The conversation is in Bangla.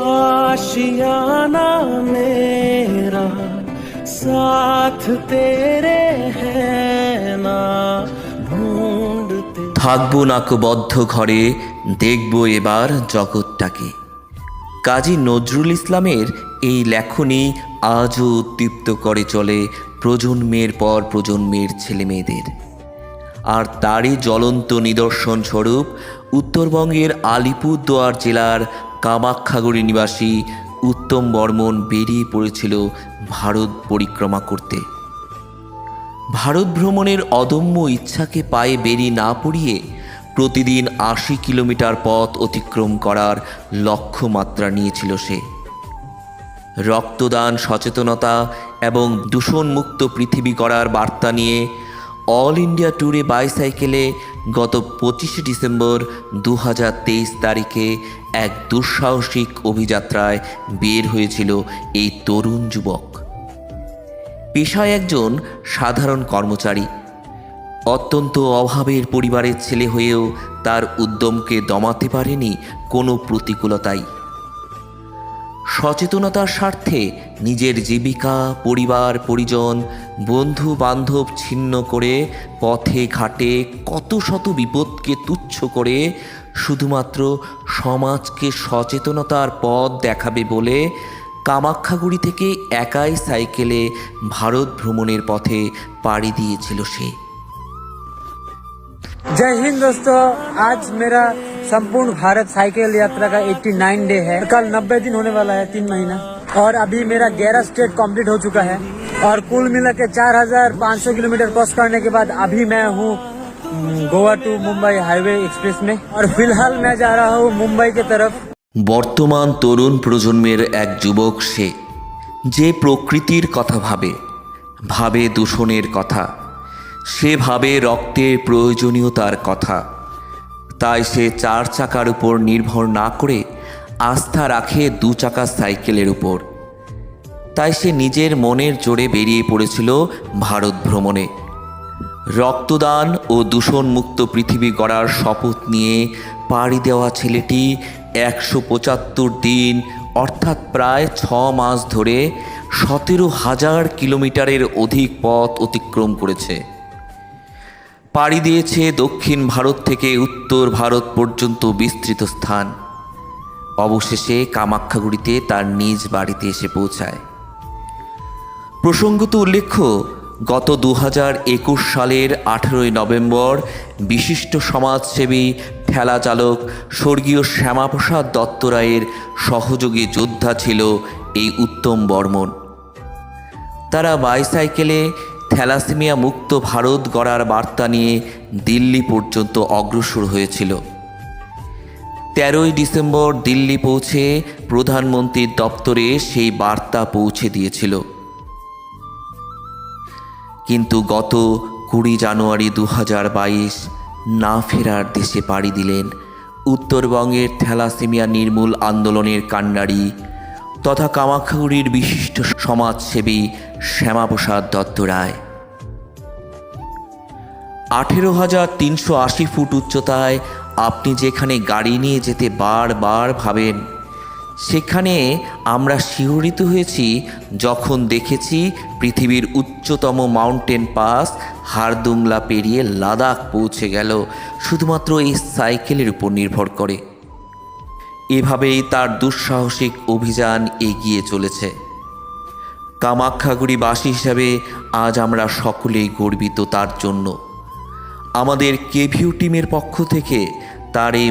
आशियाना मेरा साथ तेरे है ना ढूंढते থাকবো নাকবদ্ধ ঘরে দেখব এবার জগৎটাকে কাজী নজরুল ইসলামের এই লেখনী আজও উদ্দীপ্ত করে চলে প্রজন্মের পর প্রজন্মের ছেলেমেয়েদের আর তারই জ্বলন্ত নিদর্শন স্বরূপ উত্তরবঙ্গের আলিপুরদুয়ার জেলার কামাখ্যাগুড়ি নিবাসী উত্তম বর্মন বেরিয়ে পড়েছিল ভারত পরিক্রমা করতে। ভারত ভ্রমণের অদম্য ইচ্ছাকে পায়ে বেরিয়ে না পড়িয়ে প্রতিদিন আশি কিলোমিটার পথ অতিক্রম করার লক্ষ্যমাত্রা নিয়েছিল সে। রক্তদান, সচেতনতা এবং দূষণমুক্ত পৃথিবী করার বার্তা নিয়ে অল ইন্ডিয়া ট্যুরে বাইসাইকেলে গত পঁচিশে ডিসেম্বর দু হাজার তেইশ তারিখে এক দুঃসাহসিক অভিযাত্রায় বের হয়েছিল এই তরুণ যুবক। পেশায় একজন সাধারণ কর্মচারী। অত্যন্ত অভাবের পরিবারের ছেলে হয়েও তার উদ্যমকে দমাতে পারেনি কোনো প্রতিকূলতাই। সচেতনতার স্বার্থে নিজের জীবিকা, পরিবার, পরিজন বন্ধু বান্ধব ছিন্ন করে পথে ঘাটে কত শত বিপদকে তুচ্ছ করে শুধুমাত্র সমাজকে সচেতনতার পথ দেখাবে বলে কামাখ্যাগুড়ি থেকে একাই সাইকেলে ভারত ভ্রমণের পথে পাড়ি দিয়েছিল সে। जय हिंद दोस्तों आज मेरा संपूर्ण भारत साइकिल यात्रा का 89 डे है कल 90 दिन होने वाला है तीन महीना और अभी मेरा 11 स्टेट कंप्लीट हो चुका है और कुल मिला के 4,500 किलोमीटर क्रॉस करने के बाद अभी मैं हूँ हम्म, Goa to Mumbai highway express में और फिलहाल मैं जा रहा हूँ मुंबई की तरफ বর্তমান তরুণ প্রজন্মের এক যুবক সে যে প্রকৃতির কথা ভাবে ভাবে দূষণের কথা সে ভাবে রক্তের প্রয়োজনীয়তার কথা। তাই সে চার চাকার উপর নির্ভর না করে আস্থা রাখে দু চাকার সাইকেলের উপর। তাই সে নিজের মনের জোরে বেরিয়ে পড়েছিল ভারত ভ্রমণে। রক্তদান ও দূষণমুক্ত পৃথিবী গড়ার শপথ নিয়ে পাড়ি দেওয়া ছেলেটি একশো পঁচাত্তর দিন, অর্থাৎ প্রায় ছ মাস ধরে সতেরো হাজার কিলোমিটারের অধিক পথ অতিক্রম করেছে। পাড়ি দিয়েছে দক্ষিণ ভারত থেকে উত্তর ভারত পর্যন্ত বিস্তৃত স্থান। অবশেষে কামাখ্যাগুড়িতে তার নিজ বাড়িতে এসে পৌঁছায়। প্রসঙ্গত উল্লেখ্য, গত দু একুশ সালের আঠেরোই নভেম্বর বিশিষ্ট সমাজসেবী, ঠেলা চালক, স্বর্গীয় শ্যামাপ্রসাদ দত্ত রায়ের সহযোগী যোদ্ধা ছিল এই উত্তম বর্মন। তারা বাইসাইকেলে থ্যালাসেমিয়া মুক্ত ভারত গড়ার বার্তা নিয়ে দিল্লি পর্যন্ত অগ্রসর হয়েছিল। তেরোই ডিসেম্বর দিল্লি পৌঁছে প্রধানমন্ত্রীর দপ্তরে সেই বার্তা পৌঁছে দিয়েছিল। কিন্তু গত কুড়ি জানুয়ারি দু বাইশ না ফেরার দেশে পাড়ি দিলেন উত্তরবঙ্গের থ্যালাসেমিয়া নির্মূল আন্দোলনের কান্ডারি তথা কামাখ্যাগুড়ির বিশিষ্ট সমাজসেবী শ্যামাপ্রসাদ দত্ত রায়। আঠেরো হাজার তিনশো আশি ফুট উচ্চতায় আপনি যেখানে গাড়ি নিয়ে যেতে বারবার ভাবেন, সেখানে আমরা শিহরিত হয়েছি যখন দেখেছি পৃথিবীর উচ্চতম মাউন্টেন পাস হারদুংলা পেরিয়ে লাদাখ পৌঁছে গেল, শুধুমাত্র এই সাইকেলের উপর নির্ভর করে। এভাবেই তার দুঃসাহসিক অভিযান এগিয়ে চলেছে। কামাখ্যাগুড়িবাসী হিসাবে আজ আমরা সকলেই গর্বিত তার জন্য। আমাদের কেভিউ টিমের পক্ষ থেকে তার এই